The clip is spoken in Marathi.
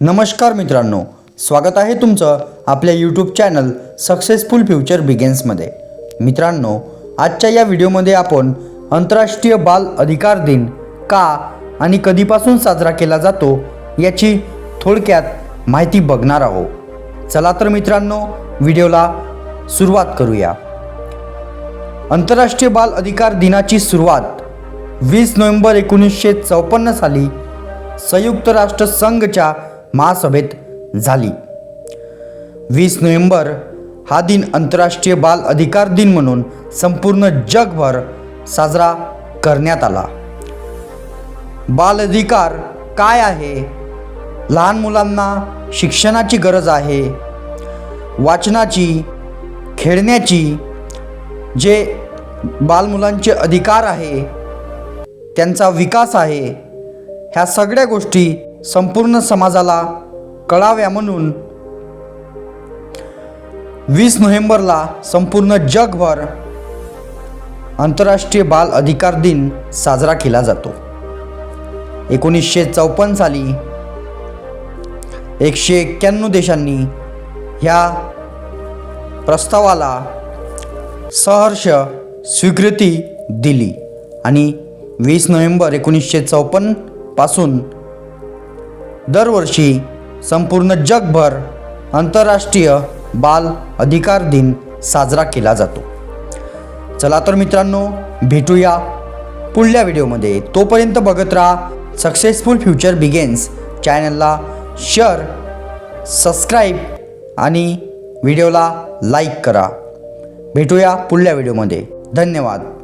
नमस्कार मित्रांनो स्वागत आहे तुमचं आपल्या यूट्यूब चॅनल सक्सेसफुल फ्युचर बिगेन्समध्ये मित्रांनो आजच्या या व्हिडिओमध्ये आपण आंतरराष्ट्रीय बाल अधिकार दिन का आणि कधीपासून साजरा केला जातो याची थोडक्यात माहिती बघणार आहोत. चला तर मित्रांनो व्हिडिओला सुरुवात करूया. आंतरराष्ट्रीय बाल अधिकार दिनाची सुरुवात वीस नोव्हेंबर एकोणीसशे चौपन्न साली संयुक्त राष्ट्र संघच्या महासभेत झाली. वीस नोव्हेंबर हा दिन आंतरराष्ट्रीय बाल अधिकार दिन म्हणून संपूर्ण जगभर साजरा करण्यात आला. बाल अधिकार काय आहे? लहान मुलांना शिक्षणाची गरज आहे. वाचनाची खेळण्याची जे बालमुलांचे अधिकार आहे त्यांचा विकास आहे ह्या सगळ्या गोष्टी संपूर्ण समाजाला कळाव्या म्हणून वीस नोव्हेंबरला संपूर्ण जगभर आंतरराष्ट्रीय बाल अधिकार दिन साजरा केला जातो. एकोणीसशे चौपन्न साली एकशे एक्क्याण्णव देशांनी ह्या प्रस्तावाला सहर्ष स्वीकृती दिली आणि वीस नोव्हेंबर एकोणीसशे चौपन्नपासून दरवर्षी संपूर्ण जगभर आंतरराष्ट्रीय बाल अधिकार दिन साजरा केला जातो. चला तर मित्रांनो भेटूया पुढल्या व्हिडिओमध्ये. तोपर्यंत बघत राहा सक्सेसफुल फ्युचर बिगेन्स चॅनलला. शेअर सबस्क्राईब आणि व्हिडिओला लाईक करा. भेटूया पुढल्या व्हिडिओमध्ये. धन्यवाद.